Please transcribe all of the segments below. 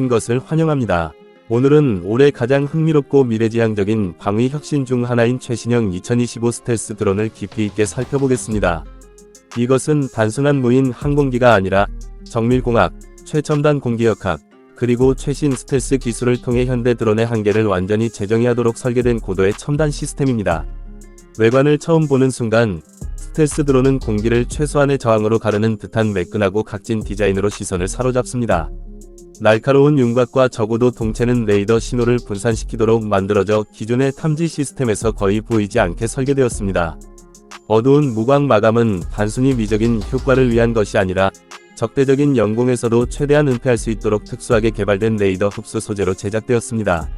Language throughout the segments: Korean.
주신 것을 환영합니다. 오늘은 올해 가장 흥미롭고 미래지향적인 방위 혁신 중 하나인 최신형 2025 스텔스 드론을 깊이 있게 살펴보겠습니다. 이것은 단순한 무인 항공기가 아니라 정밀공학, 최첨단 공기역학, 그리고 최신 스텔스 기술을 통해 현대 드론의 한계를 완전히 재정의하도록 설계된 고도의 첨단 시스템입니다. 외관을 처음 보는 순간 스텔스 드론은 공기를 최소한의 저항으로 가르는 듯한 매끈하고 각진 디자인으로 시선을 사로잡습니다. 날카로운 윤곽과 적어도 동체는 레이더 신호를 분산시키도록 만들어져 기존의 탐지 시스템에서 거의 보이지 않게 설계되었습니다. 어두운 무광 마감은 단순히 미적인 효과를 위한 것이 아니라 적대적인 영공에서도 최대한 은폐할 수 있도록 특수하게 개발된 레이더 흡수 소재로 제작되었습니다.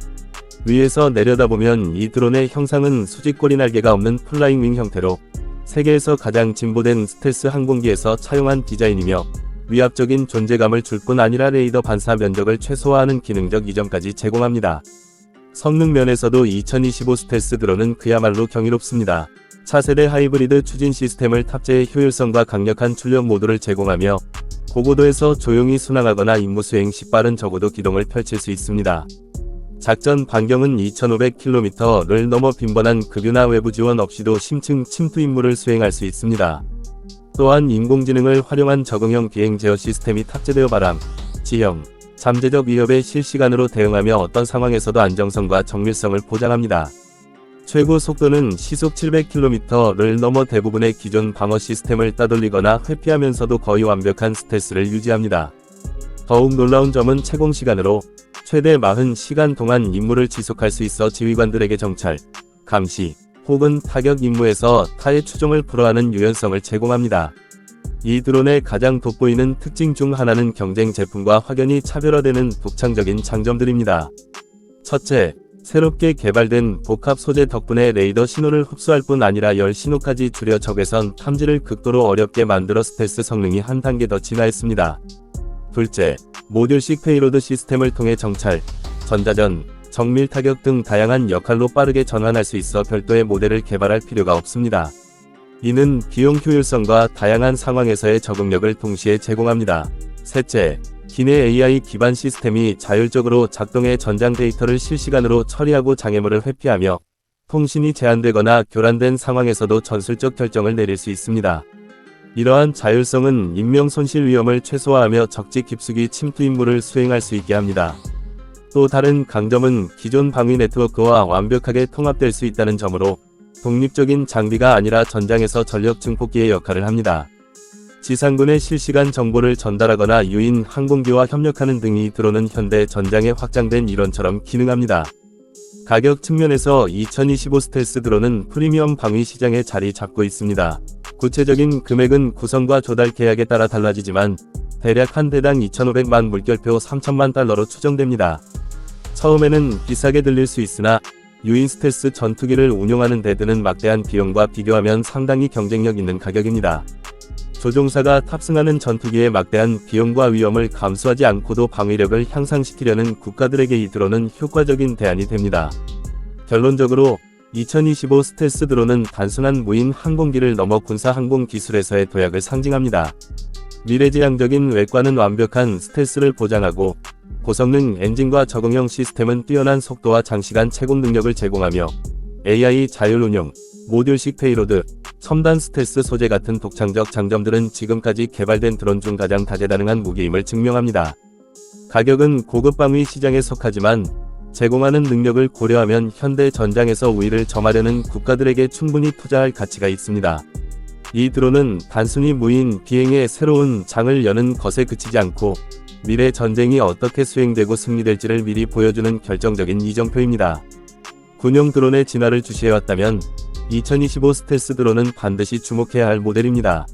위에서 내려다보면 이 드론의 형상은 수직꼬리 날개가 없는 플라잉 윙 형태로 세계에서 가장 진보된 스텔스 항공기에서 차용한 디자인이며 위압적인 존재감을 줄 뿐 아니라 레이더 반사 면적을 최소화하는 기능적 이점까지 제공합니다. 성능 면에서도 2025 스텔스 드론은 그야말로 경이롭습니다. 차세대 하이브리드 추진 시스템을 탑재해 효율성과 강력한 출력 모드를 제공하며 고고도에서 조용히 순항하거나 임무 수행 시 빠른 적어도 기동을 펼칠 수 있습니다. 작전 반경은 2500km를 넘어 빈번한 급유나 외부 지원 없이도 심층 침투 임무를 수행할 수 있습니다. 또한 인공지능을 활용한 적응형 비행 제어 시스템이 탑재되어 바람, 지형, 잠재적 위협에 실시간으로 대응하며 어떤 상황에서도 안정성과 정밀성을 보장합니다. 최고 속도는 시속 700km를 넘어 대부분의 기존 방어 시스템을 따돌리거나 회피하면서도 거의 완벽한 스텔스를 유지합니다. 더욱 놀라운 점은 채공 시간으로 최대 40시간 동안 임무를 지속할 수 있어 지휘관들에게 정찰, 감시, 혹은 타격 임무에서 타의 추종을 불허하는 유연성을 제공합니다. 이 드론의 가장 돋보이는 특징 중 하나는 경쟁 제품과 확연히 차별화되는 독창적인 장점들입니다. 첫째, 새롭게 개발된 복합 소재 덕분에 레이더 신호를 흡수할 뿐 아니라 열 신호까지 줄여 적외선 탐지를 극도로 어렵게 만들어 스텔스 성능이 한 단계 더 진화했습니다. 둘째, 모듈식 페이로드 시스템을 통해 정찰, 전자전, 정밀 타격 등 다양한 역할로 빠르게 전환할 수 있어 별도의 모델을 개발할 필요가 없습니다. 이는 비용 효율성과 다양한 상황에서의 적응력을 동시에 제공합니다. 셋째, 기내 AI 기반 시스템이 자율적으로 작동해 전장 데이터를 실시간으로 처리하고 장애물을 회피하며 통신이 제한되거나 교란된 상황에서도 전술적 결정을 내릴 수 있습니다. 이러한 자율성은 인명 손실 위험을 최소화하며 적지 깊숙이 침투 임무를 수행할 수 있게 합니다. 또 다른 강점은 기존 방위 네트워크와 완벽하게 통합될 수 있다는 점으로 독립적인 장비가 아니라 전장에서 전력 증폭기의 역할을 합니다. 지상군의 실시간 정보를 전달하거나 유인 항공기와 협력하는 등이 들어오는 현대 전장에 확장된 이론처럼 기능합니다. 가격 측면에서 2025 스텔스 드론은 프리미엄 방위 시장에 자리 잡고 있습니다. 구체적인 금액은 구성과 조달 계약에 따라 달라지지만 대략 한 대당 2,500만 물결표 3천만 달러로 추정됩니다. 처음에는 비싸게 들릴 수 있으나 유인 스텔스 전투기를 운용하는 데 드는 막대한 비용과 비교하면 상당히 경쟁력 있는 가격입니다. 조종사가 탑승하는 전투기의 막대한 비용과 위험을 감수하지 않고도 방위력을 향상시키려는 국가들에게 이 드론은 효과적인 대안이 됩니다. 결론적으로 2025 스텔스 드론은 단순한 무인 항공기를 넘어 군사 항공 기술에서의 도약을 상징합니다. 미래지향적인 외관은 완벽한 스텔스를 보장하고 고성능 엔진과 적응형 시스템은 뛰어난 속도와 장시간 채공 능력을 제공하며 AI 자율 운영, 모듈식 페이로드, 첨단 스텔스 소재 같은 독창적 장점들은 지금까지 개발된 드론 중 가장 다재다능한 무기임을 증명합니다. 가격은 고급 방위 시장에 속하지만 제공하는 능력을 고려하면 현대 전장에서 우위를 점하려는 국가들에게 충분히 투자할 가치가 있습니다. 이 드론은 단순히 무인 비행의 새로운 장을 여는 것에 그치지 않고 미래 전쟁이 어떻게 수행되고 승리될지를 미리 보여주는 결정적인 이정표입니다. 군용 드론의 진화를 주시해왔다면 2025 스텔스 드론은 반드시 주목해야 할 모델입니다.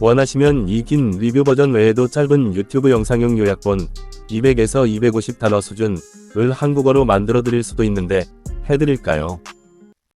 원하시면 이 긴 리뷰 버전 외에도 짧은 유튜브 영상용 요약본 200에서 250 단어 수준을 한국어로 만들어 드릴 수도 있는데 해드릴까요?